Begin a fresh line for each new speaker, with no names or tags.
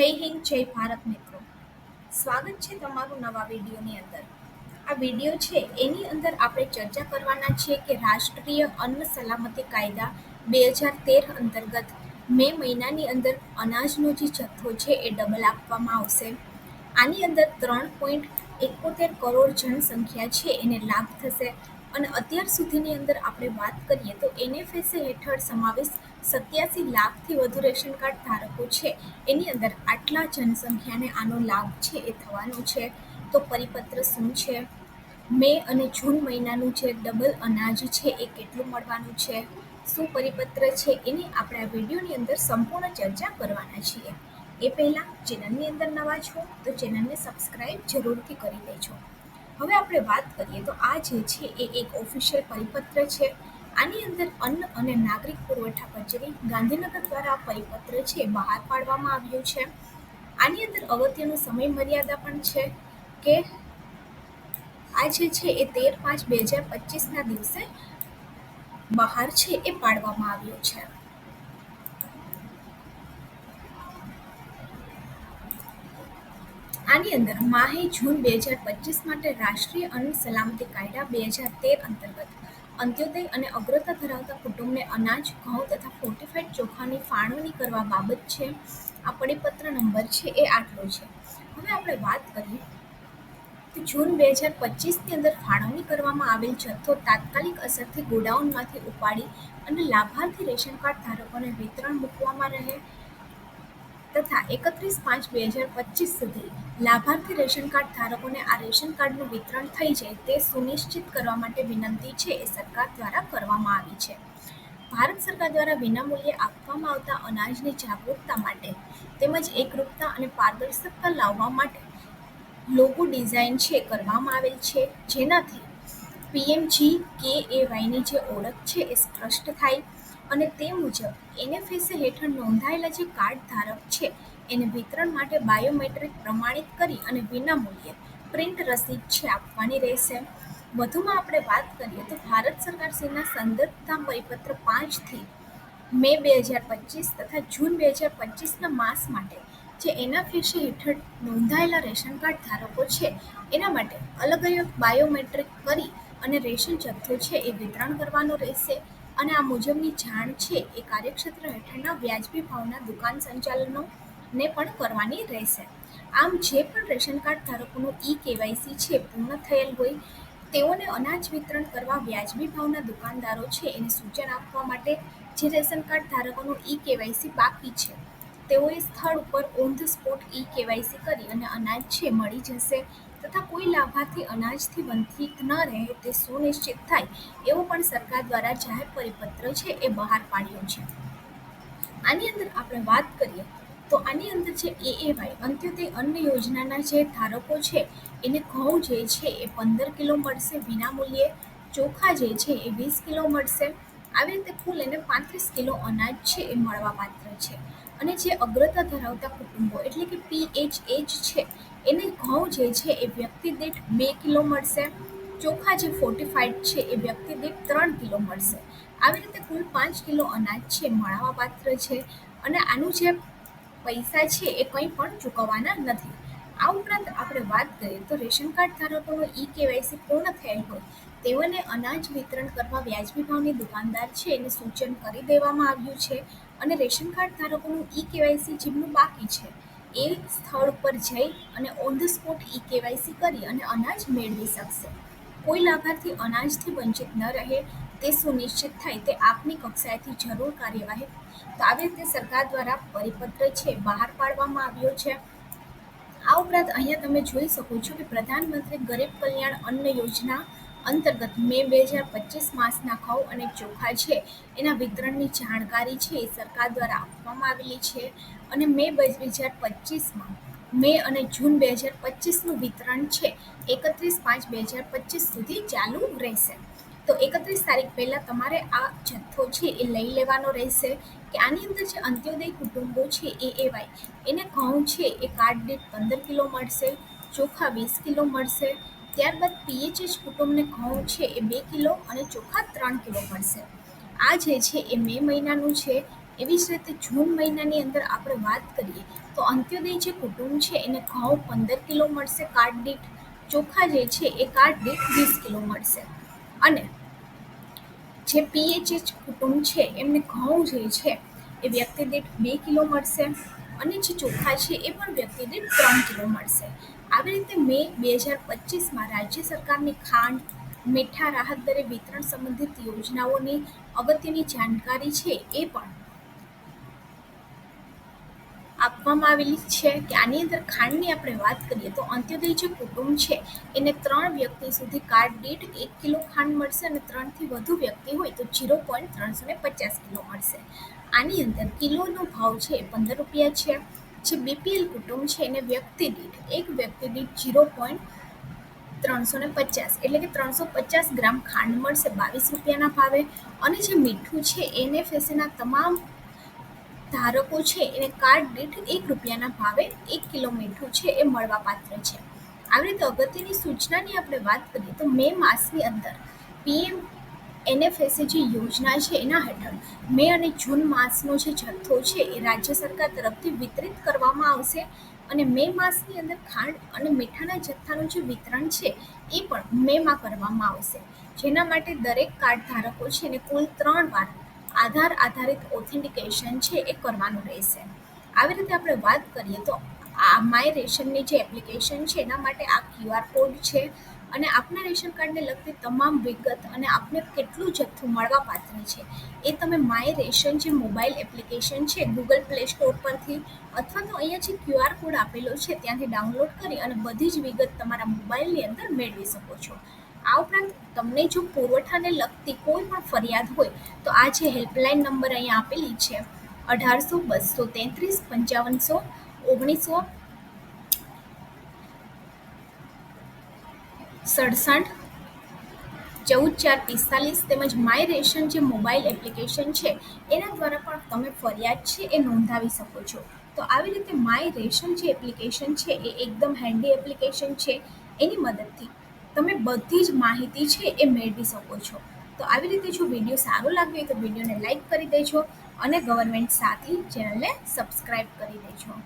જય હિન્દ, જય ભારત મિત્રો. સ્વાગત છે તમારું નવા વિડીયોની અંદર. આ વીડિયો છે, એની અંદર આપણે ચર્ચા કરવાના છીએ કે રાષ્ટ્રીય અન્ન સલામતી કાયદા બે હજાર તેર અંતર્ગત મે મહિનાની અંદર અનાજનો જે જથ્થો છે એ ડબલ આપવામાં આવશે. આની અંદર ત્રણ પોઈન્ટ એકોતેર કરોડ જનસંખ્યા છે, એને લાભ થશે. અને અત્યાર સુધીની અંદર આપણે વાત કરીએ તો એનએફએસએ હેઠળ સમાવેશ સત્યાસી લાખથી વધુ રેશન કાર્ડ ધારકો છે. એની અંદર આટલા જનસંખ્યાને આનો લાભ છે એ થવાનો છે. તો પરિપત્ર શું છે? મે અને જૂન મહિનાનું જે ડબલ અનાજ છે એ કેટલું મળવાનું છે? શું પરિપત્ર છે? એની આપણે આ વિડીયોની અંદર સંપૂર્ણ ચર્ચા કરવાના છીએ. એ પહેલાં ચેનલની અંદર નવા છો તો ચેનલને સબસ્ક્રાઈબ જરૂરથી કરી દેજો હવે આપણે વાત કરીએ તો આ જે છે એ એક ઓફિશિયલ પરિપત્ર છે. આની અંદર અન્ન અને નાગરિક પુરવઠા કચેરી ગાંધીનગર દ્વારા આ પરિપત્ર છે બહાર પાડવામાં આવ્યું છે. આની અંદર અગત્યનું સમય મર્યાદા પણ છે કે આ જે છે એ તેર પાંચ બે હજાર પચીસના દિવસે બહાર છે એ પાડવામાં આવ્યું છે. આની અંદર માહે જૂન બે હજાર પચીસ માટે રાષ્ટ્રીય અન્ન સલામતી કાયદા બે હજાર તેર અંતર્ગત અંત્યોદય અને અગ્રતા ધરાવતા કુટુંબને અનાજ, ઘઉં તથા ફોર્ટિફાઈડ ચોખાની ફાળવણી કરવા બાબત છે. આ પરિપત્ર નંબર છે એ આટલો છે. હવે આપણે વાત કરીએ તો જૂન બે હજાર પચીસની અંદર ફાળવણી કરવામાં આવેલ જથ્થો તાત્કાલિક અસરથી ગોડાઉનમાંથી ઉપાડી અને લાભાર્થી રેશન કાર્ડ ધારકોને વિતરણ મૂકવામાં રહે. તથા એકત્રીસ પાંચ બે હજાર પચીસ સુધી લાભાર્થી રેશન કાર્ડ ધારકોને આ રેશન કાર્ડનું વિતરણ થઈ જાય તે સુનિશ્ચિત કરવા માટે વિનંતી છે એ સરકાર દ્વારા કરવામાં આવી છે. ભારત સરકાર દ્વારા વિનામૂલ્યે આપવામાં આવતા અનાજની જાગૃતતા માટે તેમજ એકરૂપતા અને પારદર્શકતા લાવવા માટે લોગો ડિઝાઇન છે, કરવામાં આવેલ છે. જેનાથી પીએમજી કે એ વાયની જે ઓળખ છે એ સ્પષ્ટ થાય અને તે મુજબ એનએફએસએ હેઠળ નોંધાયેલા જે કાર્ડ ધારક છે, એને વિતરણ માટે બાયોમેટ્રિક પ્રમાણિત કરી અને વિનામૂલ્યે પ્રિન્ટ રસીદ છે આપવાની રહેશે. વધુમાં આપણે વાત કરીએ તો ભારત સરકાર શ્રીના સંદર્ભતા પરિપત્ર પાંચથી મે બે હજાર પચીસ તથા જૂન બે હજાર પચીસના માસ માટે જે એનાફેસે હેઠળ નોંધાયેલા રેશન કાર્ડ ધારકો છે, એના માટે અલગ અલગ બાયોમેટ્રિક કરી અને રેશન જથ્થો છે એ વિતરણ કરવાનો રહેશે. અને આ મુજબની જાણ છે એ કાર્યક્ષેત્ર હેઠળના વ્યાજબી ભાવના દુકાન સંચાલનો ને પણ કરવાની રહેશે. આમ જે પણ રેશન કાર્ડ ધારકોનું ઈ કેવાયસી છે, પૂર્ણ થયેલ હોય, તેઓને અનાજ વિતરણ કરવા વ્યાજબી ભાવના દુકાનદારો છે એને સૂચન આપવા માટે જે રેશન કાર્ડ ધારકોનું ઈ કેવાયસી બાકી છે, તેઓએ સ્થળ ઉપર on the spot e KYC કરી અને અનાજ છે, મળી જશે. તથા કોઈ લાભાર્થી અનાજથી વંચિત ન રહે તે સુનિશ્ચિત થાય એવો પણ સરકાર દ્વારા જાહેર પરિપત્ર છે એ બહાર પાડ્યો છે. આની અંદર આપણે વાત કરીએ તો આની અંદર જે એએવાય અંત્યોદય અન્ન યોજનાના જે ધારકો છે એને ઘઉં જે છે એ પંદર કિલો મળશે, વિનામૂલ્યે ચોખા જે છે એ વીસ કિલો મળશે. આવી રીતે કુલ એને પાંત્રીસ કિલો અનાજ છે એ મળવા પાત્ર છે. અને જે અગ્રતા ધરાવતા કુટુંબો, એટલે કે પીએચએચ છે, એને ઘઉં જે છે એ વ્યક્તિ દીઠ બે કિલો મળશે, ચોખા જે ફોર્ટિફાઈડ છે એ વ્યક્તિ દીઠ ત્રણ કિલો મળશે. આવી રીતે કુલ પાંચ કિલો અનાજ છે મળવા પાત્ર છે, અને આનું જે પૈસા છે એ કંઈ પણ ચૂકવવાના નથી. આ ઉપરાંત આપણે વાત કરીએ તો રેશન કાર્ડ ધારકોનો ઈ કેવાયસી પૂર્ણ થયેલ હોય, તેઓને અનાજ વિતરણ કરવા વ્યાજબી ભાવની દુકાનદાર છે એને સૂચન કરી દેવામાં આવ્યું છે અને રેશન કાર્ડ ધારકોનું ઈ કેવાયસી જેમનું બાકી છે, એ સ્થળ પર જઈ અને on the spot e KYC કરી અને અનાજ મેળવી શકશે. કોઈ લાભાર્થી અનાજથી વંચિત ન રહે, તે સુનિશ્ચિત થાય તે આપની કક્ષાએથી જરૂર કાર્યવાહી, તો આવી રીતે સરકાર દ્વારા પરિપત્ર છે બહાર પાડવામાં આવ્યો છે. આ ઉપરાંત અહીંયા તમે જોઈ શકો છો કે પ્રધાનમંત્રી ગરીબ કલ્યાણ અન્ન યોજના અંતર્ગત મે બે હજાર પચીસ માસના ઘઉં અને ચોખા છે. એના વિતરણની જાણકારી છે એ સરકાર દ્વારા આપવામાં આવેલી છે અને મે બે હજાર પચીસમાં મે અને જૂન બે હજાર પચીસનું વિતરણ છે. એકત્રીસ પાંચ બે હજાર પચીસ સુધી ચાલુ રહેશે. તો એકત્રીસ તારીખ પહેલાં તમારે આ જથ્થો છે એ લઈ લેવાનો રહેશે કે આની અંદર જે અંત્યોદય કુટુંબો છે એ એવાય. એને ઘઉં છે એ કાર્ડ દીઠ પંદર કિલો મળશે, ચોખા વીસ કિલો મળશે, ત્યારબાદ પીએચએચ કુટુંબને ઘઉં છે એ બે કિલો અને ચોખા ત્રણ કિલો મળશે. આ જે છે એ મે મહિનાનું છે. એવી જ રીતે જૂન મહિનાની અંદર આપણે વાત કરીએ તો અંત્યોદય જે કુટુંબ છે એને ઘઉં પંદર કિલો મળશે કાર્ડ દીઠ, ચોખા જે છે એ કાર્ડ દીઠ વીસ કિલો મળશે. અને જે પીએચએચ કુટુંબ છે, એમને ઘઉં જે છે, એ વ્યક્તિ દીઠ બે કિલો મળશે અને જે ચોખા છે, એ પણ વ્યક્તિ દીઠ ત્રણ કિલો મળશે. આવી રીતે મે બે હજાર પચીસમાં રાજ્ય સરકારની ખાંડ, મીઠા રાહત દરે વિતરણ સંબંધિત યોજનાઓની અગત્યની જાણકારી છે, એ પણ આપવામાં આવેલી છે કે આની અંદર ખાંડની આપણે વાત કરીએ તો અંત્યોદય જે કુટુંબ છે, એને ત્રણ વ્યક્તિ સુધી કાર્ડ દીઠ એક કિલો ખાંડ મળશે અને ત્રણથી વધુ વ્યક્તિ હોય તો જીરો પોઈન્ટ ત્રણસો ને પચાસ કિલો મળશે. આની અંદર કિલોનો ભાવ છે પંદર રૂપિયા છે. જે બીપીએલ કુટુંબ છે, એને વ્યક્તિ દીઠ એક વ્યક્તિ દીઠ જીરો પોઈન્ટ ત્રણસો ને પચાસ એટલે કે ત્રણસો પચાસ ગ્રામ ખાંડ મળશે બાવીસ રૂપિયાના ભાવે. અને જે મીઠું છે એનએફએસસીના તમામ ધારકો છે એને કાર્ડ દીઠ એક રૂપિયાના ભાવે એક કિલો મીઠું છે એ મળવાપાત્ર છે. આવી રીતે અગત્યની સૂચનાની આપણે વાત કરીએ તો મે માસની અંદર પીએમ એનએફએસએ જે યોજના છે એના હેઠળ મે અને જૂન માસનો જે જથ્થો છે એ રાજ્ય સરકાર તરફથી વિતરિત કરવામાં આવશે અને મે માસની અંદર ખાંડ અને મીઠાના જથ્થાનું જે વિતરણ છે એ પણ મેમાં કરવામાં આવશે. જેના માટે દરેક કાર્ડ ધારકો છે એને કુલ ત્રણ વાર આધાર આધારિત ઓથેન્ટિકેશન છે એ કરવાનું રહેશે. આવી રીતે આપણે વાત કરીએ તો આ માય રેશનની જે એપ્લિકેશન છે એના માટે આ ક્યુઆર કોડ છે અને આપના રેશન કાર્ડને લગતી તમામ વિગત અને આપને કેટલું જથ્થું મળવા પાત્ર છે એ તમે માય રેશન જે મોબાઈલ એપ્લિકેશન છે ગૂગલ પ્લે સ્ટોર પરથી અથવા તો અહીંયા જે ક્યુઆર કોડ આપેલો છે ત્યાંથી ડાઉનલોડ કરી અને બધી જ વિગત તમારા મોબાઈલની અંદર મેળવી શકો છો. આ ઉપરાંત તમને જો પુરવઠાને લગતી કોઈ પણ ફરિયાદ હોય, તો આ જે હેલ્પલાઇન નંબર અહીંયા આપેલી છે, અઢારસો બસો તેત્રીસ પંચાવનસો ઓગણીસો સડસઠ ચૌદ ચાર પિસ્તાલીસ તેમજ માય રેશન જે મોબાઈલ એપ્લિકેશન છે, એના દ્વારા પણ તમે ફરિયાદ છે એ નોંધાવી શકો છો. તો આવી રીતે માય રેશન જે એપ્લિકેશન છે એ એકદમ હેન્ડી એપ્લિકેશન છે, એની મદદથી તમે બધી જ માહિતી છે એ મેળવી શકો છો. તો આવી રીતે જો વીડિયો સારો લાગ્યો હોય તો વિડીયોને લાઈક કરી દેજો અને ગવર્મેન્ટ સાથી ચેનલને સબસ્ક્રાઈબ કરી દેજો.